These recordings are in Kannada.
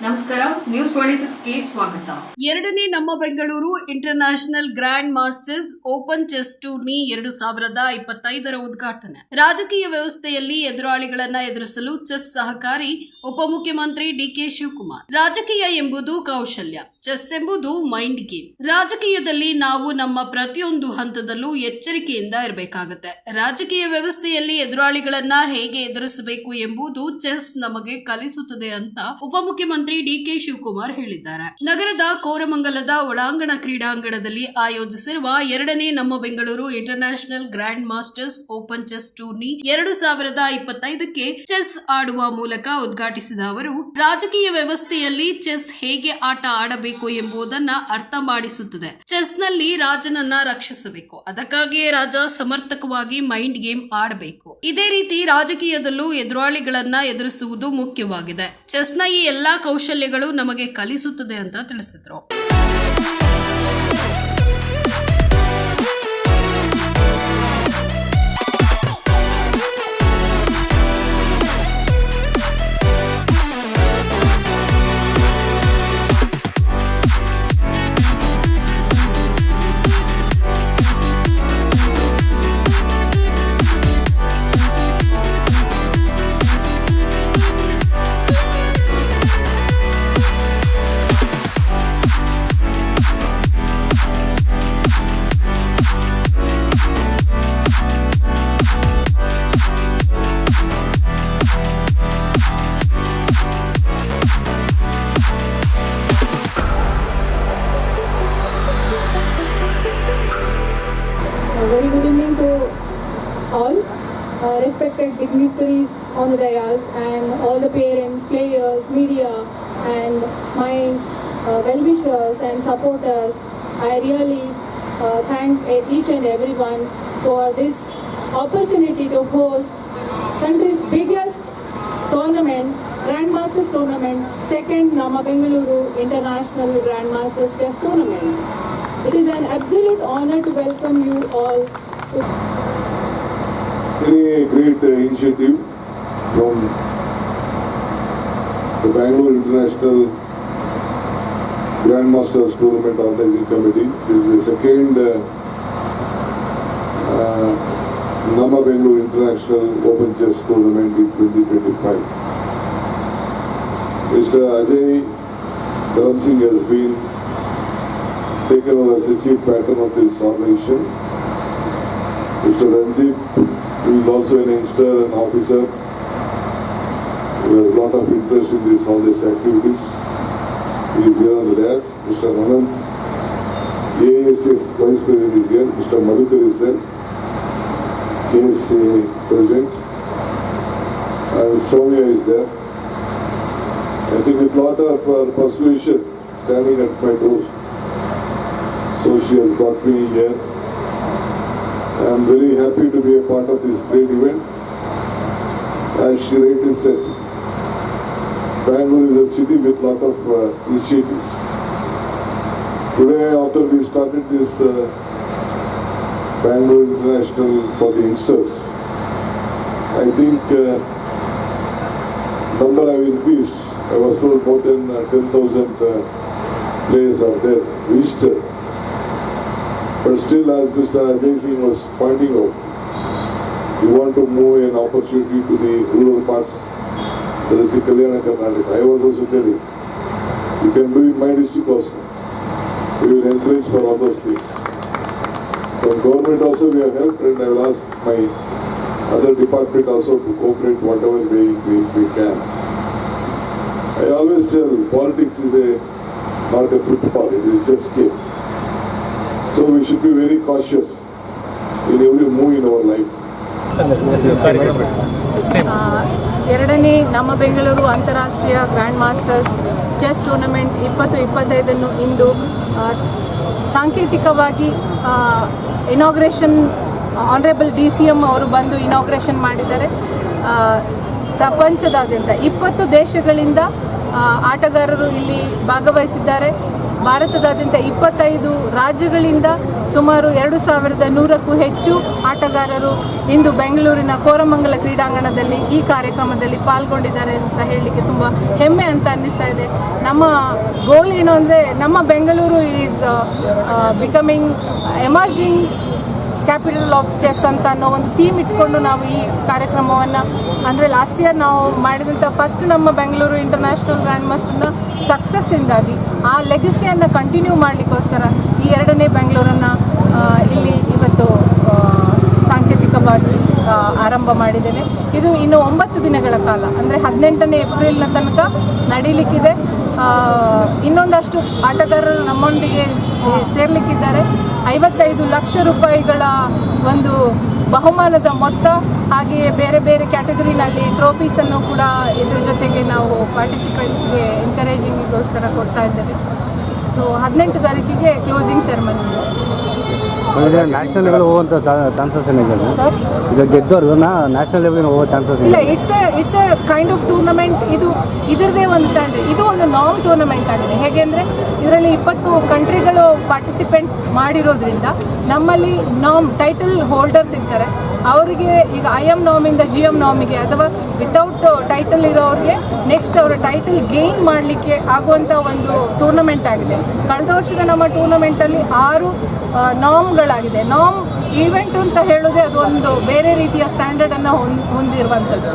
ನಮಸ್ಕಾರ ನ್ಯೂಸ್ ಟ್ವೆಂಟಿ ಸಿಕ್ಸ್ಗೆ ಸ್ವಾಗತ. ಎರಡನೇ ನಮ್ಮ Bengaluru international grand masters open chess tourney ಎರಡು ಸಾವಿರದ ಇಪ್ಪತ್ತೈದರ ಉದ್ಘಾಟನೆ. ರಾಜಕೀಯ ವ್ಯವಸ್ಥೆಯಲ್ಲಿ ಎದುರಾಳಿಗಳನ್ನ ಎದುರಿಸಲು ಚೆಸ್ ಸಹಕಾರಿ ಉಪಮುಖ್ಯಮಂತ್ರಿ ಡಿಕೆ ಶಿವಕುಮಾರ್. ರಾಜಕೀಯ ಎಂಬುದು ಕೌಶಲ್ಯ. ಚೆಸ್ ಎಂಬುದು ಮೈಂಡ್ ಗೇಮ್ ರಾಜಕೀಯದಲ್ಲಿ ನಾವು ನಮ್ಮ ಪ್ರತಿಯೊಂದು ಹಂತದಲ್ಲೂ ಎಚ್ಚರಿಕೆಯಿಂದ ಇರಬೇಕಾಗುತ್ತೆ. ರಾಜಕೀಯ ವ್ಯವಸ್ಥೆಯಲ್ಲಿ ಎದುರಾಳಿಗಳನ್ನ ಹೇಗೆ ಎದುರಿಸಬೇಕು ಎಂಬುದು ಚೆಸ್ ನಮಗೆ ಕಲಿಸುತ್ತದೆ ಅಂತ ಉಪಮುಖ್ಯಮಂತ್ರಿ ಡಿಕೆ ಶಿವಕುಮಾರ್ ಹೇಳಿದ್ದಾರೆ. ನಗರದ ಕೋರಮಂಗಲದ ಒಳಾಂಗಣ ಕ್ರೀಡಾಂಗಣದಲ್ಲಿ ಆಯೋಜಿಸಿರುವ ಎರಡನೇ ನಮ್ಮ Bengaluru international grand masters open chess tourney ಎರಡು ಸಾವಿರದ ಇಪ್ಪತ್ತೈದಕ್ಕೆ ಚೆಸ್ ಆಡುವ ಮೂಲಕ ಉದ್ಘಾಟಿಸಿದ ಅವರು, ರಾಜಕೀಯ ವ್ಯವಸ್ಥೆಯಲ್ಲಿ ಚೆಸ್ ಹೇಗೆ ಆಟ ಆಡಬೇಕು ಎಂಬುದನ್ನ ಅರ್ಥ ಮಾಡಿಸುತ್ತದೆ ಚೆಸ್ನಲ್ಲಿ ರಾಜನನ್ನ ರಕ್ಷಿಸಬೇಕು. ಅದಕ್ಕಾಗಿಯೇ ರಾಜ ಸಮರ್ಥಕವಾಗಿ ಮೈಂಡ್ ಗೇಮ್ ಆಡಬೇಕು. ಇದೇ ರೀತಿ ರಾಜಕೀಯದಲ್ಲೂ ಎದುರಾಳಿಗಳನ್ನ ಎದುರಿಸುವುದು ಮುಖ್ಯವಾಗಿದೆ. ಚೆಸ್ನ ಈ ಎಲ್ಲಾ ಕೌಶಲ್ಯಗಳು ನಮಗೆ ಕಲಿಸುತ್ತದೆ ಅಂತ ತಿಳಿಸಿದ್ರು. Very good evening to all, uh, respected dignitaries on the dais and all the parents, players, media and my uh, well-wishers and supporters. I really uh, thank each and everyone for this opportunity to host country's biggest tournament, Grandmasters tournament, second Nama Bengaluru International Grandmasters Chess Tournament. It is an absolute honor to welcome you all very great uh, initiative from the Bangalore International Grandmasters Tournament Organizing Committee. This is the second uh, uh, Nama Bangalore International Open Chess Tournament in 2025. Mr. Ajay Dharam Singh has been taken as the chief patron of this organization. Mr. Randeep, who is also an youngster and officer, who has a lot of interest in this, all these activities. He is here on the dais. Mr. Anand, AASF Vice President is here. Mr. Madhukar is there. KSA President. And Soumya is there. I think with lot of uh, persuasion standing at my doors. So she has brought me here. I am very happy to be a part of this great event. As she rightly said, Bangalore is a city with lot of uh, initiatives. Today, after we started this uh, Bangalore International for the youngsters, I think uh, number have increased. I was told more than uh, 10,000 uh, players are there registered. But still, as Mr. Ajay was pointing out, we want to move an opportunity to the rural parts, that is the Kalyana Karnataka. I was also telling, you can do it in my district also. We will encourage for all those things. From government also we have helped and I will ask my other department also to cooperate whatever way we, we can. I always tell politics is a not a football, it is just game. So we should be very cautious in every move in our life. ಎರಡನೇ ನಮ್ಮ ಬೆಂಗಳೂರು ಅಂತಾರಾಷ್ಟ್ರೀಯ ಗ್ರ್ಯಾಂಡ್ ಮಾಸ್ಟರ್ಸ್ ಚೆಸ್ ಟೂರ್ನಮೆಂಟ್ ಇಪ್ಪತ್ತು ಇಪ್ಪತ್ತೈದನ್ನು ಇಂದು ಸಾಂಕೇತಿಕವಾಗಿ inauguration honourable D C M ಅವರು ಬಂದು ಇನಾಗ್ರೇಷನ್ ಮಾಡಿದ್ದಾರೆ ಪ್ರಪಂಚದಾದ್ಯಂತ ಇಪ್ಪತ್ತು ದೇಶಗಳಿಂದ ಆಟಗಾರರು ಇಲ್ಲಿ ಭಾಗವಹಿಸಿದ್ದಾರೆ ಭಾರತದಾದ್ಯಂತ ಇಪ್ಪತ್ತೈದು ರಾಜ್ಯಗಳಿಂದ ಸುಮಾರು ಎರಡು ಸಾವಿರದ ನೂರಕ್ಕೂ ಹೆಚ್ಚು ಆಟಗಾರರು ಇಂದು ಬೆಂಗಳೂರಿನ ಕೋರಮಂಗಲ ಕ್ರೀಡಾಂಗಣದಲ್ಲಿ ಈ ಕಾರ್ಯಕ್ರಮದಲ್ಲಿ ಪಾಲ್ಗೊಂಡಿದ್ದಾರೆ ಅಂತ ಹೇಳಲಿಕ್ಕೆ ತುಂಬ ಹೆಮ್ಮೆ ಅಂತ ಅನ್ನಿಸ್ತಾ ಇದೆ. ನಮ್ಮ ಗೋಲ್ ಏನು ಅಂದರೆ ನಮ್ಮ Bengaluru is becoming emerging capital of chess ಅಂತ ಅನ್ನೋ ಒಂದು ಥೀಮ್ ಇಟ್ಕೊಂಡು ನಾವು ಈ ಕಾರ್ಯಕ್ರಮವನ್ನು ಅಂದರೆ ಲಾಸ್ಟ್ ಇಯರ್ ನಾವು ಮಾಡಿದಂಥ ಫಸ್ಟ್ ನಮ್ಮ ಬೆಂಗಳೂರು ಇಂಟರ್ನ್ಯಾಷನಲ್ ಗ್ರ್ಯಾಂಡ್ ಮಾಸ್ಟರ್ನ ಸಕ್ಸಸ್ಸಿಂದಾಗಿ ಆ ಲೆಗಸಿಯನ್ನು ಕಂಟಿನ್ಯೂ ಮಾಡಲಿಕ್ಕೋಸ್ಕರ ಈ ಎರಡನೇ ಬೆಂಗಳೂರನ್ನು ಇಲ್ಲಿ ಇವತ್ತು ಸಾಂಕೇತಿಕವಾಗಿ ಆರಂಭ ಮಾಡಿದ್ದೇವೆ. ಇದು ಇನ್ನು ಒಂಬತ್ತು ದಿನಗಳ ಕಾಲ, ಅಂದರೆ ಹದಿನೆಂಟನೇ ಏಪ್ರಿಲ್ನ ತನಕ ನಡೀಲಿಕ್ಕಿದೆ. ಇನ್ನೊಂದಷ್ಟು ಆಟಗಾರರು ನಮ್ಮೊಂದಿಗೆ ಸೇರ್ಲಿಕ್ಕಿದ್ದಾರೆ. ಐವತ್ತೈದು ಲಕ್ಷ ರೂಪಾಯಿಗಳ ಒಂದು ಬಹುಮಾನದ ಮೊತ್ತ, ಹಾಗೆಯೇ ಬೇರೆ ಬೇರೆ ಕ್ಯಾಟಗರಿನಲ್ಲಿ ಟ್ರೋಫೀಸನ್ನು ಕೂಡ ಇದ್ರ ಜೊತೆಗೆ ನಾವು ಪಾರ್ಟಿಸಿಪೆಂಟ್ಸ್ಗೆ ಎನ್ಕರೇಜಿಂಗ್ಗೋಸ್ಕರ ಕೊಡ್ತಾ ಇದ್ದೇವೆ. ಸೊ ಹದಿನೆಂಟು ತಾರೀಕಿಗೆ ಕ್ಲೋಸಿಂಗ್ ಸೆರೆಮನಿ ಅಂದರೆ ನ್ಯಾಷನಲ್ ಲೆವೆಲ್ ಹೋಗುವಂಥ ಚಾನ್ಸಸ್ ಏನಿದೆ ಸರ್ ಇದು ಗೆದ್ದವ್ರು ನ್ಯಾಷನಲ್ ಲೆವೆಲ್ಗೆ ಹೋಗೋ ಚಾನ್ಸಸ್ ಇಲ್ಲ it's a it's a kind of tournament ಇದು ಇದರದೇ ಒಂದು ಸ್ಟ್ಯಾಂಡರ್ಡ್ ಇದು ಒಂದು ನಾಮ್ ಟೂರ್ನಮೆಂಟ್ ಆಗಿದೆ. ಹೇಗೆ ಅಂದರೆ ಇದರಲ್ಲಿ ಇಪ್ಪತ್ತು ಕಂಟ್ರಿಗಳು ಪಾರ್ಟಿಸಿಪೇಟ್ ಮಾಡಿರೋದ್ರಿಂದ ನಮ್ಮಲ್ಲಿ ನಾಮ್ ಟೈಟಲ್ ಹೋಲ್ಡರ್ಸ್ ಇರ್ತಾರೆ. ಅವರಿಗೆ ಈಗ ಐ ಎಂ ನಾಮಿಂದ ಜಿ ಎಂ ನಾಮಿಗೆ ಅಥವಾ ವಿತೌಟ್ ಟೈಟಲ್ ಇರೋರಿಗೆ ನೆಕ್ಸ್ಟ್ ಅವರ ಟೈಟಲ್ ಗೇನ್ ಮಾಡಲಿಕ್ಕೆ ಆಗುವಂಥ ಒಂದು ಟೂರ್ನಮೆಂಟ್ ಆಗಿದೆ. ಕಳೆದ ವರ್ಷದ ನಮ್ಮ ಟೂರ್ನಮೆಂಟಲ್ಲಿ ಆರು ನಾಮ್ಗಳಾಗಿದೆ ನಾಮ್ ಈವೆಂಟ್ ಅಂತ ಹೇಳೋದೇ ಅದೊಂದು ಬೇರೆ ರೀತಿಯ ಸ್ಟ್ಯಾಂಡರ್ಡನ್ನು ಅನ್ನು ಹೊಂದಿರುವಂಥದ್ದು.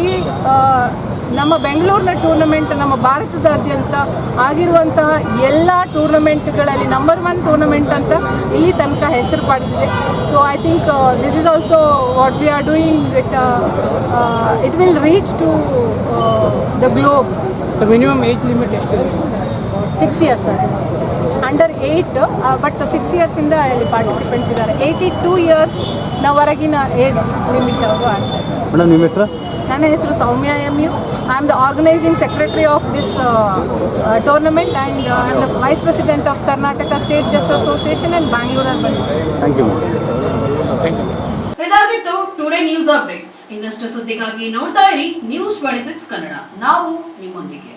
ಈ ನಮ್ಮ ಬೆಂಗಳೂರಿನ ಟೂರ್ನಮೆಂಟ್ ನಮ್ಮ ಭಾರತದಾದ್ಯಂತ ಆಗಿರುವಂತಹ ಎಲ್ಲ ಟೂರ್ನಮೆಂಟ್ಗಳಲ್ಲಿ ನಂಬರ್ ಒನ್ ಟೂರ್ನಮೆಂಟ್ ಅಂತ ಇಲ್ಲಿ ತನಕ ಹೆಸರು ಪಡೆದಿದೆ. So I think this is also what we are doing it it will reach to the globe minimum age limit ಎಷ್ಟು six years sir under eight but six ಇಂದ ಇಲ್ಲಿ ಪಾರ್ಟಿಸಿಪೆಂಟ್ಸ್ ಇದ್ದಾರೆ. ಏಯ್ಟಿ ಟೂ ಇಯರ್ಸ್ ನವರೆಗಿನ ಏಜ್ ಲಿಮಿಟ್ ಆಗ್ತದೆ ಮೇಡಮ್ ನಿಮ್ಮ ಹೆಸರು? ನನ್ನ ಹೆಸರು Soumya M U. I am the organising secretary of this tournament and I am the vice president of Karnataka state chess association and Bangalore urban thank you ಇದಾಗಿತ್ತು ಟುಡೇ ನ್ಯೂಸ್ ಅಪ್ಡೇಟ್ಸ್ ಇನ್ನಷ್ಟು ಸುದ್ದಿಗಾಗಿ ನೋಡ್ತಾ ಇರಿ ನ್ಯೂಸ್ ಟ್ವೆಂಟಿ ಸಿಕ್ಸ್ ಕನ್ನಡ ನಾವು ನಿಮ್ಮೊಂದಿಗೆ.